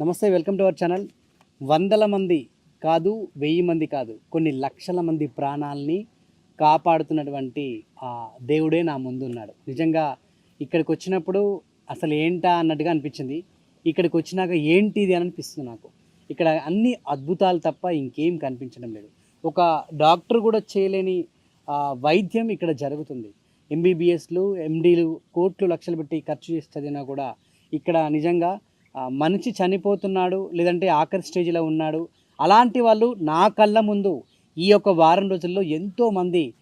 నమస్తే welcome to our channel. వందల మంది కాదు వెయ్యి మంది కాదు కొన్ని లక్షల మంది ప్రాణాలని కాపాడుతున్నటువంటి ఆ దేవుడే నా ముందు ఉన్నాడు నిజంగా ఇక్కడికి వచ్చినప్పుడు అసలు ఏంటా అన్నట్టుగా అనిపించింది. ఇక్కడికి వచ్చినాక ఏంటిది అని అనిపిస్తుంది నాకు. ఇక్కడ అన్ని అద్భుతాలు తప్ప ఇంకేం కనిపించడం లేదు. ఒక డాక్టర్ కూడా చేయలేని వైద్యం ఇక్కడ జరుగుతుంది. ఎంబీబీఎస్లు ఎండీలు కోట్లు లక్షలు పెట్టి ఖర్చు చేసి చదివినా కూడా ఇక్కడ నిజంగా మనిషి చనిపోతున్నాడు లేదంటే ఆఖరి స్టేజ్లో ఉన్నాడు. అలాంటి వాళ్ళు నా కళ్ళ ముందు ఈ యొక్క వారం రోజుల్లో ఎంతోమంది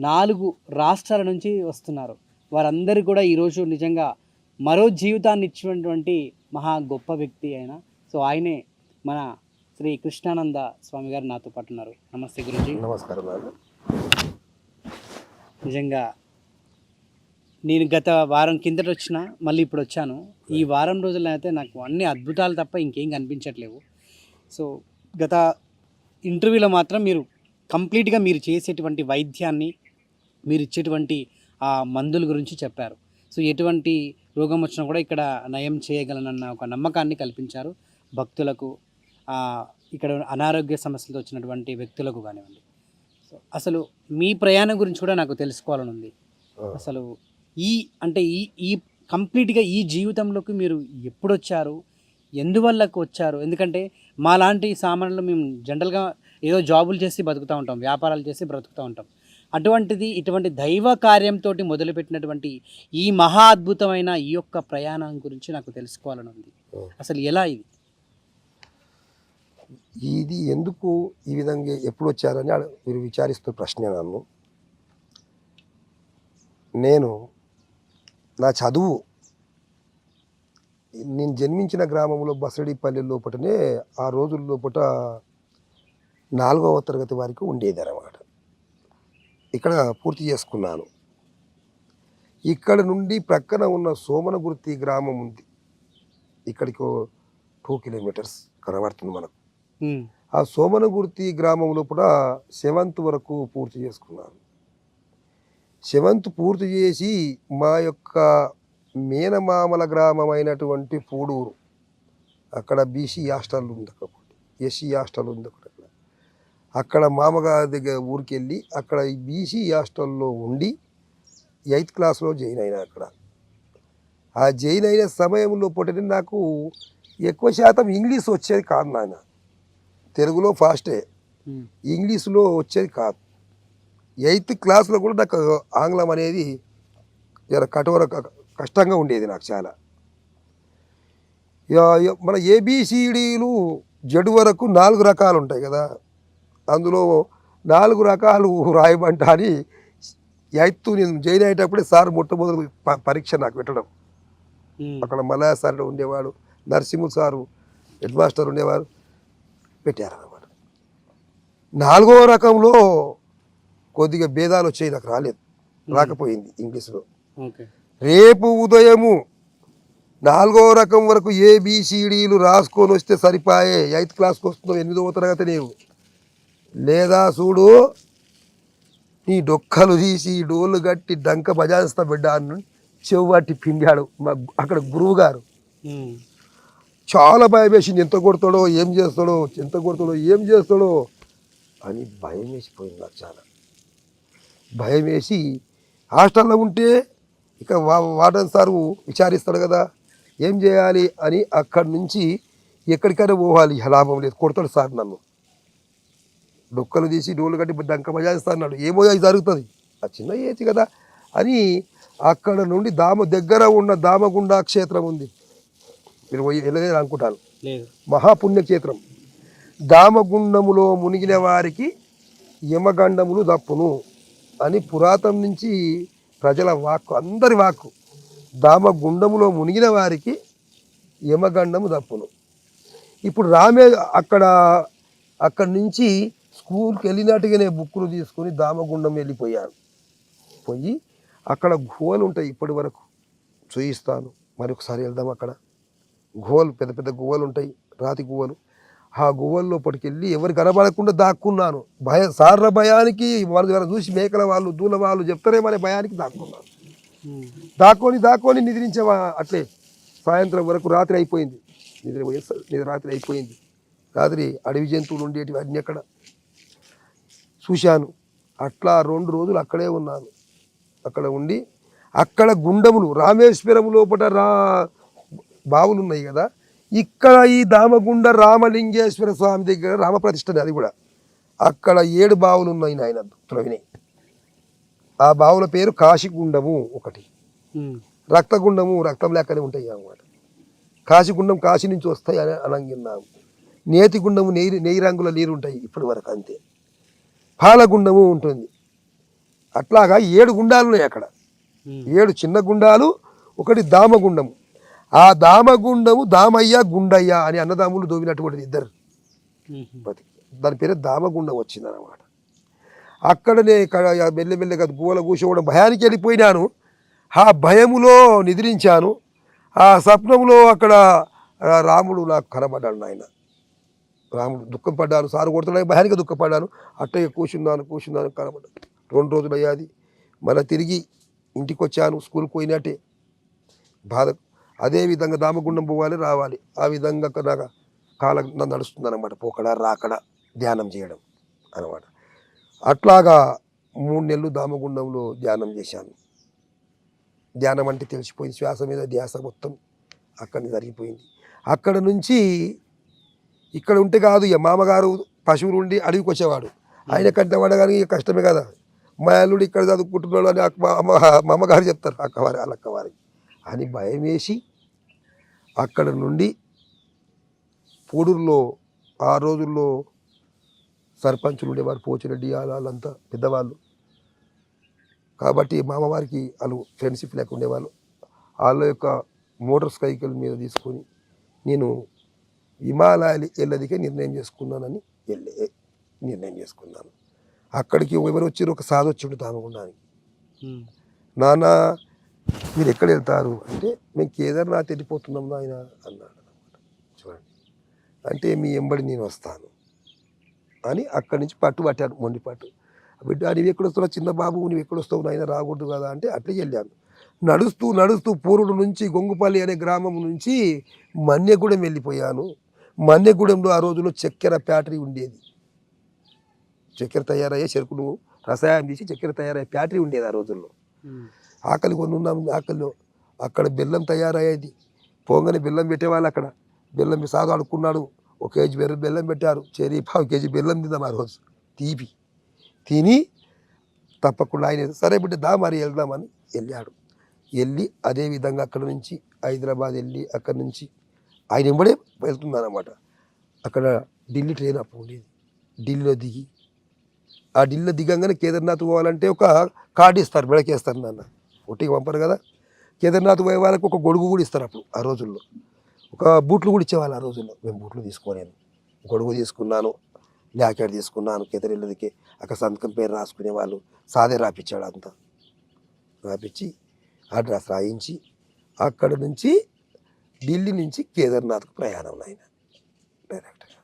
నాలుగు రాష్ట్రాల నుంచి వస్తున్నారు. వారందరికీ కూడా ఈరోజు నిజంగా మరో జీవితాన్ని ఇచ్చినటువంటి మహా గొప్ప వ్యక్తి ఆయన. సో ఆయనే మన శ్రీ కృష్ణానంద స్వామి గారు నాతో పాటు ఉన్నారు. నమస్తే గురుజీ. నమస్కారం నిజంగా నేను గత వారం కిందట వచ్చిన మళ్ళీ ఇప్పుడు వచ్చాను. ఈ వారం రోజుల్లో అయితే నాకు అన్ని అద్భుతాలు తప్ప ఇంకేం కనిపించట్లేవు. సో గత ఇంటర్వ్యూలో మాత్రం మీరు కంప్లీట్గా మీరు చేసేటువంటి వైద్యాన్ని మీరు ఇచ్చేటువంటి ఆ మందుల గురించి చెప్పారు. సో ఎటువంటి రోగం వచ్చినా కూడా ఇక్కడ నయం చేయగలనన్న ఒక నమ్మకాన్ని కల్పించారు. భక్తులకు ఇక్కడ అనారోగ్య సమస్యలతో వచ్చినటువంటి వ్యక్తులకు కానివ్వండి. సో అసలు మీ ప్రయాణం గురించి కూడా నాకు తెలుసుకోవాలని ఉంది. అసలు ఈ అంటే ఈ ఈ కంప్లీట్గా ఈ జీవితంలోకి మీరు ఎప్పుడు వచ్చారు ఎందువల్లకు వచ్చారు? ఎందుకంటే మా లాంటి సామాన్యులు మేము జనరల్గా ఏదో జాబులు చేసి బతుకుతూ ఉంటాం వ్యాపారాలు చేసి బ్రతుకుతూ ఉంటాం. అటువంటిది ఇటువంటి దైవ కార్యంతో మొదలుపెట్టినటువంటి ఈ మహా అద్భుతమైన ఈ యొక్క ప్రయాణం గురించి నాకు తెలుసుకోవాలని ఉంది. అసలు ఎలా ఇది? ఇది ఎందుకు ఈ విధంగా ఎప్పుడు వచ్చారని మీరు విచారిస్తూ ప్రశ్న నన్ను. నేను నా చదువు. నేను జన్మించిన గ్రామంలో బసడిపల్లి లోపటనే ఆ రోజుల లోపట నాలుగవ తరగతి వరకు ఉండేది అన్నమాట ఇక్కడ పూర్తి చేసుకున్నాను. ఇక్కడ నుండి ప్రక్కన ఉన్న సోమనగుర్తి గ్రామం ఉంది. ఇక్కడికి టూ కిలోమీటర్స్ కనబడుతుంది మనకు. ఆ సోమనగుర్తి గ్రామంలో కూడా సెవెంత్ వరకు పూర్తి చేసుకున్నాను. సెవెంత్ పూర్తి చేసి మా యొక్క మేనమామల గ్రామం అయినటువంటి పూడూరు అక్కడ బీసీ హాస్టల్ ఉంది ఒకటి. ఎస్సీ హాస్టల్ ఉంది ఒకటి అక్కడ. అక్కడ మామగారి దగ్గర ఊరికి వెళ్ళి అక్కడ బీసీ హాస్టల్లో ఉండి ఎయిత్ క్లాస్లో జాయిన్ అయినా అక్కడ. ఆ జాయిన్ అయిన సమయంలో పొట్టి నాకు ఎక్కువ శాతం ఇంగ్లీష్ వచ్చేది కాదు నాయన. తెలుగులో ఫాస్టే. ఇంగ్లీష్లో వచ్చేది కాదు. ఎయిత్ క్లాస్లో కూడా నాకు ఆంగ్లం అనేది జర కఠోర కష్టంగా ఉండేది నాకు చాలా. మన ఏబిసిడీలు జడు వరకు నాలుగు రకాలు ఉంటాయి కదా. అందులో నాలుగు రకాలు రాయమంట అని ఎయిత్ నేను జాయిన్ అయ్యేటప్పుడే సార్ మొట్టమొదటి పరీక్ష నాకు పెట్టడం. అక్కడ మలయా సార్ ఉండేవాడు నరసింహ సారు హెడ్ మాస్టర్ ఉండేవారు పెట్టారన్నమాట. నాలుగో రకంలో కొద్దిగా భేదాలు వచ్చాయి నాకు రాలేదు. రాకపోయింది ఇంగ్లీష్లో. రేపు ఉదయము నాలుగో రకం వరకు ఏబిసిడీలు రాసుకొని వస్తే సరిపాయే. ఎయిత్ క్లాస్కి వస్తున్నావు ఎనిమిదవ తరగతి నీవు. లేదా చూడు నీ డొక్కలు తీసి డోలు కట్టి డంక బజాయిస్తా బిడ్డ అని చెవ్వాటి పిండాడు మా అక్కడ గురువు గారు చాలా భయం వేసింది ఎంత కొడతాడో ఏం చేస్తాడో ఎంత కొడతాడో ఏం చేస్తాడో అని భయం వేసిపోయింది నాకు చాలా. భయం వేసి హాస్టల్లో ఉంటే ఇక వా వార్డెన్ సారు విచారిస్తాడు కదా ఏం చేయాలి అని అక్కడి నుంచి ఎక్కడికైనా పోవాలి. లాభం లేదు. కొడతాడు సార్ నన్ను. డొక్కలు తీసి డోలు కట్టి డంక బజాయిస్తా అన్నాడు. ఏమో అది జరుగుతుంది. ఆ చిన్న ఏజ్ కదా అని అక్కడ నుండి దామ దగ్గర ఉన్న దామగుండ క్షేత్రం ఉంది. మీరు పోయి వెళ్ళలేదు అనుకుంటాను. మహాపుణ్యక్షేత్రం దామగుండములో మునిగిన వారికి యమగండములు దప్పును. అని పురాతనం నుంచి ప్రజల వాక్కు అందరి వాక్కు. దామగుండములో మునిగిన వారికి యమగండము దప్పును. ఇప్పుడు రామే అక్కడ అక్కడి నుంచి స్కూల్కి వెళ్ళినట్టుగానే బుక్కులు తీసుకొని దామగుండం వెళ్ళిపోయాను పోయి అక్కడ గుహలు ఉంటాయి ఇప్పటి వరకు. చూయిస్తాను. మరి ఒకసారి వెళ్దాం అక్కడ. గుహలు పెద్ద పెద్ద గువ్వలు ఉంటాయి. రాతి గువ్వలు ఆ గువ్వల్లో పట్టుకెళ్ళి ఎవరు కనబడకుండా దాక్కున్నాను. భయ సార్ల భయానికి వాళ్ళు చూసి మేకల వాళ్ళు దూల వాళ్ళు చెప్తారేమనే భయానికి దాక్కున్నాను. దాక్కొని దాక్కొని నిద్రించేవా? అట్లే సాయంత్రం వరకు రాత్రి అయిపోయింది. నిద్ర సార్ నిద్ర రాత్రి అయిపోయింది. రాత్రి అడవి జంతువులు ఉండేటివి అన్నీ అక్కడ చూశాను. అట్లా రెండు రోజులు అక్కడే ఉన్నాను. అక్కడ ఉండి అక్కడ గుండములు రామేశ్వరం లోపల రా బావులు ఉన్నాయి కదా. ఇక్కడ ఈ దామగుండ రామలింగేశ్వర స్వామి దగ్గర రామప్రతిష్ఠ అది కూడా. అక్కడ ఏడు బావులు ఉన్నాయి నాయన త్రవిని. ఆ బావుల పేరు కాశీగుండము ఒకటి. రక్తగుండము రక్తం లెక్కనే ఉంటాయి అన్నమాట. కాశీగుండం కాశీ నుంచి వస్తాయి అని అనంగిన్నాము నేతి గుండము నెయ్యి నెయ్యి రంగుల నీరు ఉంటాయి ఇప్పటి వరకు అంతే. పాలగుండము ఉంటుంది. అట్లాగా ఏడు గుండాలు ఉన్నాయి అక్కడ. ఏడు చిన్న గుండాలు ఒకటి దామగుండము. ఆ దామగుండము దామయ్య గుండయ్య అని అన్నదాములు దోవినటువంటిది ఇద్దరు. దాని పేరు దామగుండం వచ్చింది అనమాట అక్కడనే మెల్లమెల్లగా గోల కూర్చోవడం భయానికి వెళ్ళిపోయినాను. ఆ భయములో నిద్రించాను. ఆ స్వప్నంలో అక్కడ రాముడు నాకు కనబడ్డాడు నాయన. రాముడు దుఃఖం పడ్డాను సారు కొడుతున్నాడు భయానికి దుఃఖపడ్డాను. అట్టయ్య కూర్చున్నాను కూర్చున్నాను కనబడ్డాను. రెండు రోజులు అయ్యాది మళ్ళీ తిరిగి ఇంటికి వచ్చాను స్కూల్కి పోయినట్టే. బాధ అదే విధంగా దామగుండం పోవాలి రావాలి ఆ విధంగా నాకు కాలం నడుస్తుంది అనమాట పోకడ రాకడ ధ్యానం చేయడం అనమాట అట్లాగా మూడు నెలలు దామగుండంలో ధ్యానం చేశాను ధ్యానం అంటే తెలిసిపోయింది శ్వాస మీద ధ్యాస మొత్తం అక్కడ జరిగిపోయింది అక్కడ నుంచి ఇక్కడ ఉంటే కాదు ఇక మామగారు పశువులు ఉండి అడవికి వచ్చేవాడు ఆయన కంటే కానీ ఇక కష్టమే కదా మా అల్లుడు ఇక్కడ చదువుకుంటున్నాడు అని మా అమ్మ మా అమ్మగారు చెప్తారు అక్కవారి వాళ్ళక్కవారికి అని భయం వేసి అక్కడ నుండి పూడూరులో ఆ రోజుల్లో సర్పంచులు ఉండేవారు పోచిరెడ్డి వాళ్ళంతా పెద్దవాళ్ళు. కాబట్టి మామవారికి వాళ్ళు ఫ్రెండ్షిప్ లేక ఉండేవాళ్ళు వాళ్ళ యొక్క మోటార్ సైకిల్ మీద తీసుకొని నేను హిమాలయాలు వెళ్ళదికే నిర్ణయం చేసుకున్నానని వెళ్ళే నిర్ణయం చేసుకున్నాను. అక్కడికి ఎవరు వచ్చారు ఒక సాధు వచ్చిండు తామగుండానికి. నాన్న మీరు ఎక్కడ వెళ్తారు అంటే మేము కేదార్నాథ్ వెళ్ళిపోతున్నాం ఆయన అన్నాడు అనమాట చూడండి. అంటే మీ ఎంబడి నేను వస్తాను. అని అక్కడి నుంచి పట్టు పట్టాను మొండి పట్టు. బిడ్డ నువ్వు ఎక్కడ వస్తున్నావు చిన్న బాబు నువ్వు ఎక్కడ వస్తావు నాయన? రాకూడదు కదా అంటే అట్లే వెళ్ళాను. నడుస్తూ నడుస్తూ పూర్వుడు నుంచి గొంగుపల్లి అనే గ్రామం నుంచి మన్యగూడెం వెళ్ళిపోయాను. మన్యగూడెంలో ఆ రోజుల్లో చక్కెర ఫ్యాక్టరీ ఉండేది. చక్కెర తయారయ్యే చెరుకును రసాయనం తీసి చక్కెర తయారయ్యే ఫ్యాక్టరీ ఉండేది ఆ రోజుల్లో. ఆకలి కొన్ని ఆకలిలో? అక్కడ బెల్లం తయారయ్యేది. పోగానే బెల్లం పెట్టేవాళ్ళు అక్కడ. బెల్లం సాగు అడుక్కున్నాడు ఒక కేజీ బెల్లం బెల్లం పెట్టారు. చెరీ పావు కేజీ బెల్లం తిందాం ఆ రోజు. తీపి. తిని తప్పకుండా ఆయన సరే బిడ్డ దా మరి వెళ్దామని వెళ్ళాడు. వెళ్ళి అదే విధంగా అక్కడ నుంచి హైదరాబాద్ వెళ్ళి అక్కడ నుంచి ఆయన ఎంబడే వెళ్తున్నాను అనమాట అక్కడ ఢిల్లీ ట్రైన్ అప్పుడు ఉండేది. ఢిల్లీలో దిగి. ఆ ఢిల్లీలో దిగంగానే కేదార్నాథ్ పోవాలంటే ఒక కార్డు ఇస్తారు బెడకేస్తారు నాన్న. ఒట్టిగా పంపరు కదా. కేదార్నాథ్ పోయే వాళ్ళకి ఒక గొడుగు కూడా ఇస్తారు అప్పుడు ఆ రోజుల్లో. ఒక బూట్లు కూడా ఇచ్చేవాళ్ళు ఆ రోజుల్లో. మేము బూట్లు తీసుకోలేను గొడుగు తీసుకున్నాను జాకెట్ తీసుకున్నాను కేదరిల్లదికి అక్కడ సంతకం పేరు రాసుకునే వాళ్ళు సాదే రాపిచ్చాడు అంతా. రాపిచ్చి అడ్రస్ రాయించి అక్కడ నుంచి ఢిల్లీ నుంచి కేదార్నాథ్కు ప్రయాణం ఆయన. డైరెక్ట్గా.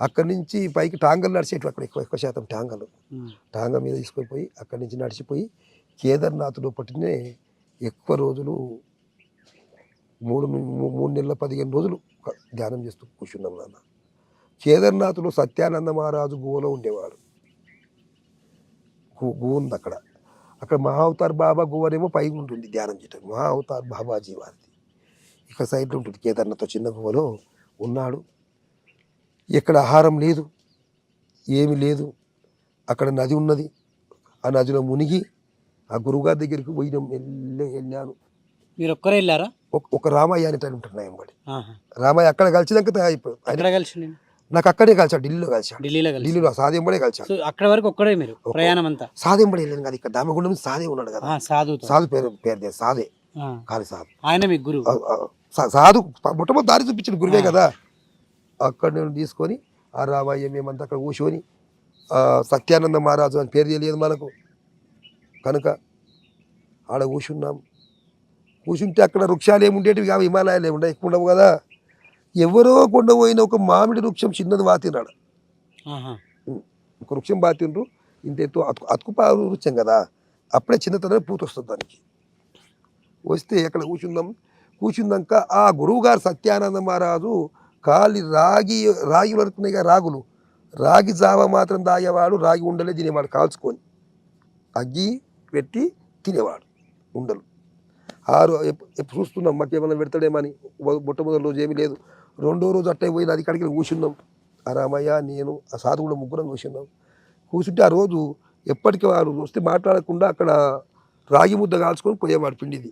అక్కడి నుంచి పైకి టాంగలు నడిచేటివి అక్కడ ఎక్కువ ఎక్కువ శాతం టాంగలు. టాంగ మీద తీసుకొని పోయి అక్కడి నుంచి నడిచిపోయి కేదార్నాథ్లో పట్టినే ఎక్కువ రోజులు మూడు మూడు నెలల పదిహేను రోజులు ధ్యానం చేస్తూ కూర్చున్నాం నాన్న. కేదార్నాథ్లో సత్యానంద మహారాజు గుహలో ఉండేవాడు. గు గుహ ఉంది అక్కడ. అక్కడ మహావతార్ బాబా గుహనేమో పైకి ఉంటుంది ధ్యానం చేయటం. మహావతార్ బాబాజీ వారిది. ఇక్కడ సైడ్లో ఉంటుంది కేదార్నాథ్ చిన్న గుహలో ఉన్నాడు. ఎక్కడ ఆహారం లేదు ఏమి లేదు. అక్కడ నది ఉన్నది. ఆ నదిలో మునిగి ఆ గురువుగారి దగ్గరికి పోయినాం వెళ్ళి వెళ్ళాను మీరు ఒక్కరే వెళ్ళారా ఒక- రామయ్య అనేటని ఉంటున్నాయి ఎంబడి ఆహా. రామయ్య అక్కడ కలిసినాక ఆయన కలిసి నాకు అక్కడే కలిసాడు ఢిల్లీలో కలిసాడు. ఢిల్లీలో ఢిల్లీలో సాదెంబడే కలిసాడు. అక్కడ వరకు ఒక్కడే మీరు ప్రయాణం అంతా సాదెంబడి వెళ్ళాను కదా ఇక్కడ దామగుండం సాదే ఉన్నాడు కదా. ఆ, సాధుతో సాధు పేరు పేరు సాదే. కాదు సాధు ఆయన మీకు గురువు? సాధు మొట్టమొదటి దారి చూపించిన గురువే కదా. అక్కడ నేను తీసుకొని ఆ రామయ్య మేమంతా అక్కడ కూర్చొని సత్యానంద మహారాజు అని పేరు తెలియదు మనకు. కనుక ఆడ కూర్చున్నాం. కూర్చుంటే అక్కడ వృక్షాలు ఏమి ఉండేటివి కావు హిమాలయాలు ఏమి ఉండవు ఎక్కువ ఉండవు కదా. ఎవరో కొండ పోయిన ఒక మామిడి వృక్షం చిన్నది వాతినాడు. ఒక వృక్షం బాతిండ్రు ఇంత ఎత్తు అతుకు అతుకుపారు వృక్షం కదా అప్పుడే చిన్నతనం పూత వస్తుంది దానికి. వస్తే అక్కడ కూర్చుందాం కూర్చున్నాక ఆ గురువుగారు సత్యానంద మహారాజు కాలి రాగి రాగి వరకున్నాయి కదా రాగులు. రాగి జావ మాత్రం తాగేవాడు రాగి ఉండలే తినేవాడు కాల్చుకొని. అగ్గి పెట్టి తినేవాడు ఉండలు. ఆరు ఎప్పుడు చూస్తున్నాం మాకు ఏమైనా పెడతాడేమని మొట్టమొదటి రోజు ఏమీ లేదు. రెండో రోజు అట్టే పోయి అది కాడికి కూర్చున్నాం ఆ రామయ్య నేను ఆ సాధు కూడా ముగ్గురం కూర్చున్నాం కూర్చుంటే ఆ రోజు ఎప్పటికీ వారు వస్తే మాట్లాడకుండా అక్కడ రాగి ముద్ద కాల్చుకొని పోయేవాడు పిండిది.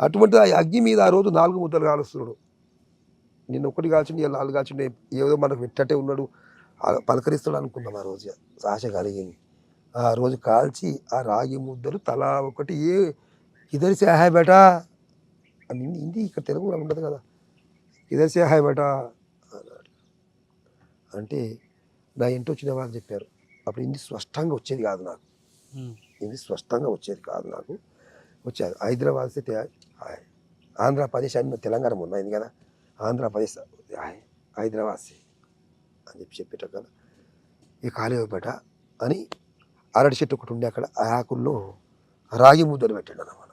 అటువంటి ఆ అగ్గి మీద ఆ రోజు నాలుగు ముద్దలు కాలుస్తున్నాడు. నిన్న ఒకటి కాల్చిండి నాలుగు కాల్చిండి ఏదో మనకు పెట్టటే ఉన్నాడు. పలకరిస్తాడు అనుకున్నాం ఆ రోజు ఆశ కలిగింది. ఆ రోజు కాల్చి ఆ రాగి ముద్దలు తలా ఒకటి ఏ ఇద్దరు హాయ్ బేటా అని హిందీ హిందీ ఇక్కడ తెలుగులో ఉండదు కదా ఇద్దరు హాయ్ బేటా అన్నాడు అంటే నా ఇంటి వచ్చిన వాళ్ళు చెప్పారు అప్పుడు హిందీ స్పష్టంగా వచ్చేది కాదు నాకు. ఇది స్పష్టంగా వచ్చేది కాదు నాకు వచ్చేది హైదరాబాద్ అయితే హాయ్. ఆంధ్రప్రదేశ్ అన్ని తెలంగాణ ఉన్నది కదా ఆంధ్రప్రదేశ్ హాయ్. హైదరాబాద్ అని చెప్పి చెప్పేట కదా ఈ కాలేపేట అని అరటి చెట్టు ఒకటి ఉండే అక్కడ ఆ ఆకుల్లో రాగి ముద్దలు పెట్టాడు అన్నమాట.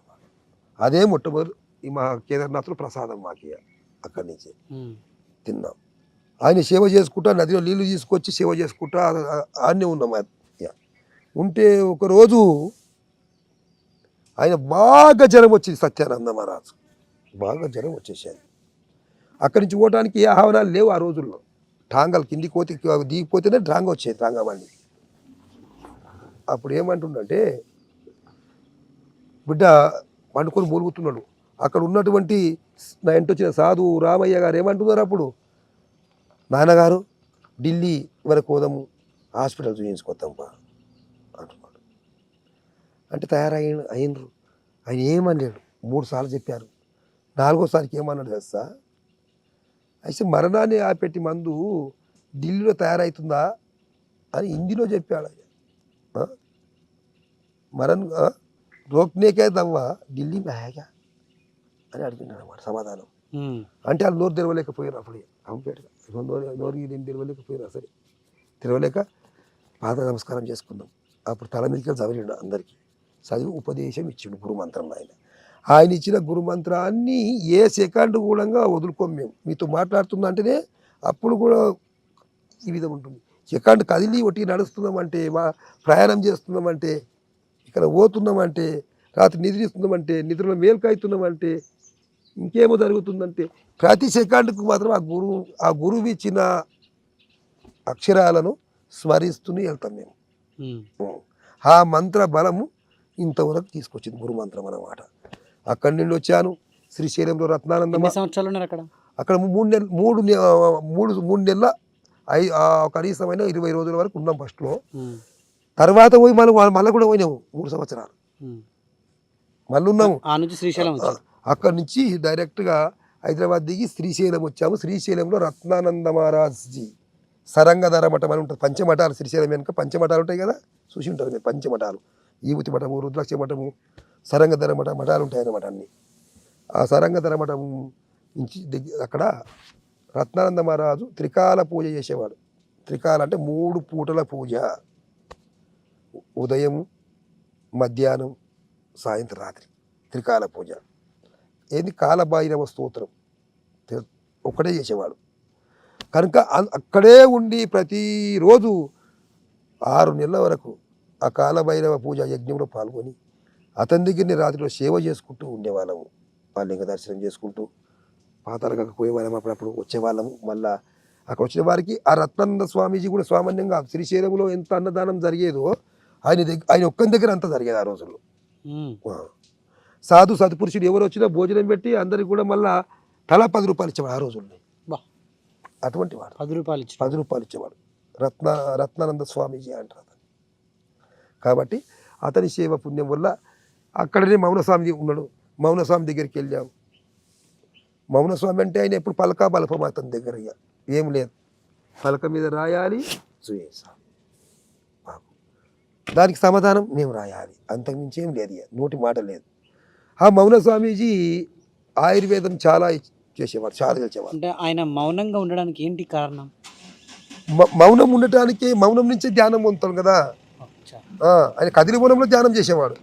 అదే మొట్టమొదటి ఈ మా కేదార్నాథ్లో ప్రసాదం మాకు అక్కడి నుంచి. తిన్నాం. ఆయన సేవ చేసుకుంటా నదిలో నీళ్ళు తీసుకొచ్చి సేవ చేసుకుంటా ఆడనే ఉన్నాం. ఉంటే ఒకరోజు ఆయన బాగా జ్వరం వచ్చింది సత్యానంద మహారాజు. బాగా జ్వరం వచ్చేసేది. అక్కడి నుంచి పోవడానికి ఏ ఆహ్వానాలు లేవు ఆ రోజుల్లో. టాంగల్ కిందికి పోతే దిగిపోతేనే డ్రాంగ వచ్చేది డ్రాంగ బండి. అప్పుడు ఏమంటుండంటే బిడ్డ పండుకొని మూలుగుతున్నాడు. అక్కడ ఉన్నటువంటి నా ఇంటి వచ్చిన సాధు రామయ్య గారు ఏమంటున్నారు అప్పుడు? నాన్నగారు ఢిల్లీ వరకు పోదాము హాస్పిటల్ చూపించుకోద్దాంపా అంటున్నాడు. అంటే తయారయ్యి అయినరు ఆయన ఏమనలేడు. మూడు సార్లు చెప్పారు. నాలుగోసారికి ఏమన్నాడు తెలుసా? అయితే మరణాన్ని ఆపెట్టి మందు ఢిల్లీలో తయారవుతుందా అని హిందీలో చెప్పాడు మరణ్ ఆ? రోక్నేకే దవ్వా ఢిల్లీ మే హేగా అని అడిగినాడు అన్నమాట సమాధానం. అంటే వాళ్ళు నోరు తెరవలేకపోయారు అప్పుడు కంప్లీట్గా నోరు నోరు ఏం తెరవలేకపోయారు అసలు. తెరవలేక పాద నమస్కారం చేసుకుందాం అప్పుడు తల మీదకి చదివిండు అందరికీ. చదివి ఉపదేశం ఇచ్చిండు గురుమంత్రం ఆయన. ఆయన ఇచ్చిన గురుమంత్రాన్ని ఏ సెకండ్ కూడా వదులుకోం మేము. మీతో మాట్లాడుతున్నా అంటేనే అప్పుడు కూడా ఈ విధం ఉంటుంది. సెకండ్ కదిలి ఒట్టి నడుస్తున్నామంటే మా ప్రయాణం చేస్తున్నామంటే ఇక్కడ పోతున్నామంటే రాత్రి నిద్రిస్తున్నామంటే నిద్రలో మేల్కవుతున్నామంటే ఇంకేమో జరుగుతుందంటే ప్రతి సెకండ్కు మాత్రం ఆ గురువు ఆ గురువు ఇచ్చిన అక్షరాలను స్మరిస్తూనే వెళ్తాం మేము. ఆ మంత్ర బలము ఇంతవరకు తీసుకొచ్చింది గురు మంత్రం అన్నమాట. అక్కడి నుండి వచ్చాను శ్రీశైలంలో రత్నానందమ ఎన్ని సంవత్సరాలు అక్కడ? అక్కడ మూడు నెలలు మూడు మూడు మూడు నెలల ఐ కనీసమైన ఇరవై రోజుల వరకు ఉన్నాం ఫస్ట్లో. తర్వాత పోయి మళ్ళీ మళ్ళీ కూడా పోయినాము మూడు సంవత్సరాలు. మళ్ళీ ఉన్నాము. ఆ నుంచి శ్రీశైలం అక్కడి నుంచి డైరెక్ట్గా హైదరాబాద్ దిగి శ్రీశైలం వచ్చాము. శ్రీశైలంలో రత్నానంద మహారాజ్జీ సరంగధర మఠం అని ఉంటుంది. పంచమఠాలు శ్రీశైలం వెనుక పంచమఠాలు ఉంటాయి కదా? చూసి ఉంటారు మీరు. పంచమఠాలు. ఈవుతి మఠము రుద్రాక్ష మఠము సరంగధర మఠం మఠాలు ఉంటాయి అన్నమాట అన్ని. ఆ సరంగధర మఠం నుంచి అక్కడ రత్నానంద మహారాజు త్రికాల పూజ చేసేవాడు. త్రికాల అంటే మూడు పూటల పూజ. ఉదయం మధ్యాహ్నం సాయంత్రం రాత్రి. త్రికాల పూజ. ఏది? కాలభైరవ స్తోత్రం. ఒక్కటే ఒక్కడే చేసేవాడు. కనుక అక్కడే ఉండి ప్రతిరోజు ఆరు నెలల వరకు ఆ కాలభైరవ పూజ యజ్ఞంలో పాల్గొని అతని దగ్గరని రాత్రిలో సేవ చేసుకుంటూ ఉండేవాళ్ళము. ఆ లింగ దర్శనం చేసుకుంటూ పాతాలకు పోయేవాళ్ళం అప్పుడప్పుడు వచ్చేవాళ్ళము. మళ్ళా అక్కడ వచ్చిన వారికి ఆ రత్నానంద స్వామీజీ కూడా సామాన్యంగా శ్రీశైలంలో ఎంత అన్నదానం జరిగేదో ఆయన దగ్గర ఆయన ఒక్కని దగ్గర అంత జరిగేది ఆ రోజుల్లో. సాధు సత్పురుషుడు ఎవరు వచ్చినా భోజనం పెట్టి అందరికి కూడా మళ్ళా తలా పది రూపాయలు ఇచ్చేవాడు ఆ రోజుల్లో. అటువంటి వాడు. పది రూపాయలు ఇచ్చి పది రూపాయలు ఇచ్చేవాడు. రత్న రత్నానంద స్వామీజీ అంటారు అతను. కాబట్టి అతని సేవ పుణ్యం వల్ల అక్కడనే మౌనస్వామి ఉన్నాడు. మౌనస్వామి దగ్గరికి వెళ్ళాం. మౌనస్వామి అంటే ఆయన ఎప్పుడు పలకా బలపం అతని దగ్గర ఏం లేదు. పలక మీద రాయాలి. చూసాం దానికి సమాధానం మేము రాయాలి. అంతకుమించి ఏం లేదు నోటి మాట లేదు. ఆ మౌన స్వామీజీ ఆయుర్వేదం చాలా చేసేవాడు చాలా చేసేవాడు. అంటే ఆయన మౌనంగా ఉండడానికి ఏంటి కారణం? మౌనం ఉండటానికి మౌనం నుంచే ధ్యానం పొందుతాం కదా. ఆయన కదిలి వనంలో ధ్యానం చేసేవాడు.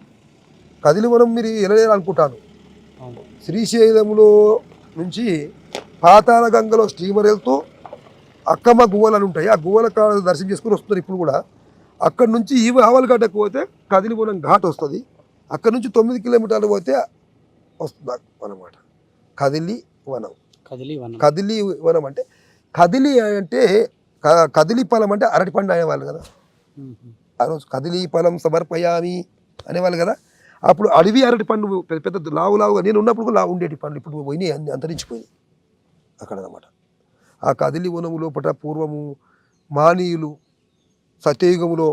కదిలి వనం మీరు వెళ్ళలేరు అనుకుంటాను శ్రీశైలంలో నుంచి పాతాళ గంగలో స్టీమర్ వెళ్తూ అక్కమ్మ గువ్వలు అని ఉంటాయి. ఆ గువ్వల కాడ దర్శనం చేసుకుని వస్తున్నారు ఇప్పుడు కూడా. అక్కడ నుంచి ఈ ఆవలగడ్డకు పోతే కదిలిపోవడం ఘాట్ వస్తుంది. అక్కడ నుంచి తొమ్మిది కిలోమీటర్లు పోతే వస్తుంది అనమాట కదిలి వనం. కదిలి వనం. కదిలి వనం అంటే కదిలి అంటే క- కదిలి ఫలం అంటే అరటి పండు అనేవాళ్ళు కదా. ఆ రోజు కదిలి ఫలం సమర్పయామి అనేవాళ్ళు కదా. అప్పుడు అడవి అరటి పండు పెద్ద పెద్ద లావు లావుగా నేను ఉన్నప్పుడు కూడా లావు ఉండేటి పండ్లు ఇప్పుడు పోయినాయి అన్ని అంతరించిపోయినాయి. అక్కడ అనమాట ఆ కదిలి వనము లోపల పూర్వము మానీయులు సత్యయుగములో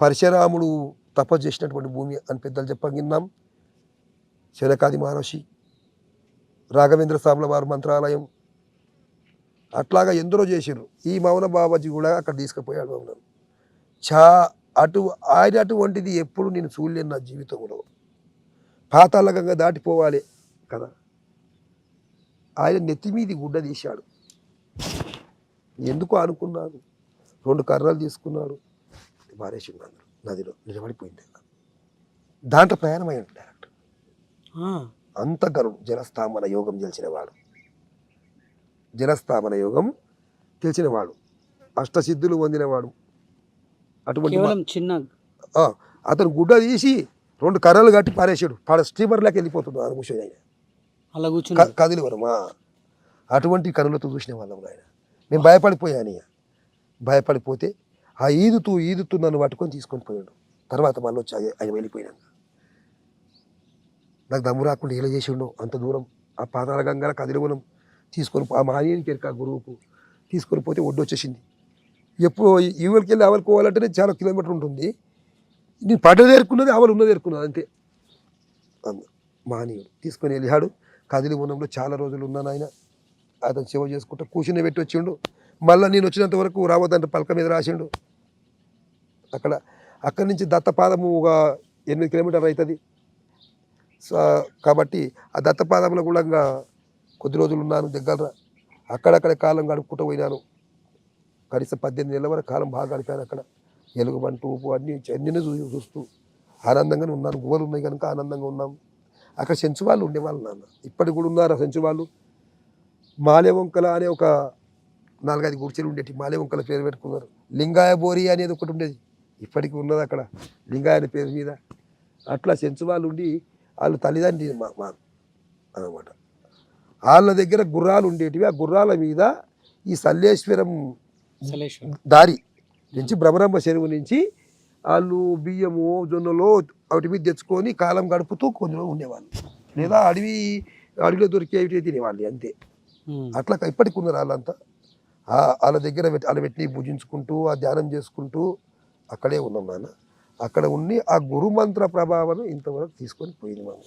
పరశురాముడు తపస్సు చేసినటువంటి భూమి అని పెద్దలు చెప్పగిన్నాం శనకాది మహర్షి రాఘవేంద్ర స్వాముల వారి మంత్రాలయం అట్లాగా ఎందరో చేసిర్రు. ఈ మౌన బాబాజీ కూడా అక్కడ తీసుకుపోయాడు. మమ్మల్ని చా అటు ఆయన అటువంటిది ఎప్పుడు నేను చూడలేను నా జీవితంలో. పాతాళగంగా దాటిపోవాలి కదా. ఆయన నెత్తి మీది గుడ్డ తీశాడు. ఎందుకు అనుకున్నాను రెండు కర్రలు తీసుకున్నాడు. అందరూ నదిలో నిలబడిపోయింది. దాంట్లో ప్రయాణం అయ్యాడు డైరెక్ట్ అంత గరుడు జలస్థామన యోగం తెలిసినవాడు జలస్థామన యోగం తెలిసినవాడు అష్టసిద్ధులు పొందినవాడు అటువంటి చిన్న అతను గుడ్డ తీసి రెండు కర్రలు కట్టి పారేసాడు పాడ స్టీమర్లోకి వెళ్ళిపోతుంది ఆయన కూర్చొని ఆయన. అలా కూర్చుని క- కదిలి వరమా అటువంటి కనులతో చూసిన వాళ్ళం ఆయన. నేను భయపడిపోయాను భయపడిపోతే ఆ ఈదుతూ ఈదుతూ నన్ను పట్టుకొని తీసుకొని పోయాడు. తర్వాత మళ్ళీ వచ్చి ఆయన- వెళ్ళిపోయినాక. నాకు దమ్ము రాకుండా ఎలా చేసిండు. అంత దూరం ఆ పాదాల గంగల కదిలివనం తీసుకొని పో- ఆ మహనీయునికి ఎరక గురువుకు తీసుకొని పోతే ఒడ్డు వచ్చేసింది ఎప్పుడు ఈవెల్కి వెళ్ళి ఆవలికి పోవాలంటేనే చాలా కిలోమీటర్ ఉంటుంది. నేను పడ్డది ఎరుకున్నది ఆవలు ఉన్నది ఏరుకున్నది అంతే. అంద- మహనీయుడు తీసుకొని వెళ్ళాడు. కదిలి వనంలో చాలా రోజులు ఉన్నాను ఆయన. అతను సేవ చేసుకుంటూ కూర్చుని పెట్టి వచ్చిండు. మళ్ళీ నేను వచ్చినంత వరకు రావద్దంటే పలక మీద రాసిండు. అక్కడ అక్కడి నుంచి దత్తపాదము ఒక ఎనిమిది కిలోమీటర్ అవుతుంది. సో కాబట్టి ఆ దత్తపాదంలో కూడా ఇంకా కొద్ది రోజులు ఉన్నాను దగ్గర అక్కడక్కడ కాలం గడుపుకుంటూ పోయినాను. కనీసం పద్దెనిమిది నెలల వరకు కాలం బాగా గడిపాను అక్కడ. ఎలుగుబంటు ఉప్పు అన్ని అన్నీ చూ చూస్తూ ఆనందంగానే ఉన్నాను. గువ్వలు ఉన్నాయి కనుక ఆనందంగా ఉన్నాం. అక్కడ సెంచు వాళ్ళు ఉండేవాళ్ళు నాన్న. ఇప్పటికి కూడా ఉన్నారు ఆ సెంచు వాళ్ళు మాలేవంకల అనే ఒక నాలుగైదు గుడిచెలు ఉండేటి. మాలేవంకల పేరు పెట్టుకున్నారు. లింగాయ బోరి అనేది ఒకటి ఉండేది. ఇప్పటికి ఉన్నది అక్కడ. లింగాయ అనే పేరు మీద. అట్లా సెంచు వాళ్ళు ఉండి వాళ్ళు తల్లిదండ్రి మా మా అనమాట వాళ్ళ దగ్గర గుర్రాలు ఉండేటివి. ఆ గుర్రాల మీద ఈ సల్లేశ్వరం దారి నుంచి భ్రమరంభ చెరువు నుంచి వాళ్ళు బియ్యము జొన్నలో వాటి మీద తెచ్చుకొని కాలం గడుపుతూ కొన్ని రోజులు ఉండేవాళ్ళు. లేదా అడవి అడవిలో దొరికేవి తినేవాళ్ళు అంతే. మ్మ్. అట్లా ఇప్పటికి ఉన్నారు వాళ్ళంతా వాళ్ళ దగ్గర వాళ్ళ పెట్టి పూజించుకుంటూ ఆ ధ్యానం చేసుకుంటూ అక్కడే ఉన్నాం నాన్న. అక్కడ ఉండి ఆ గురుమంత్ర ప్రభావం ఇంతవరకు తీసుకొని పోయింది మనం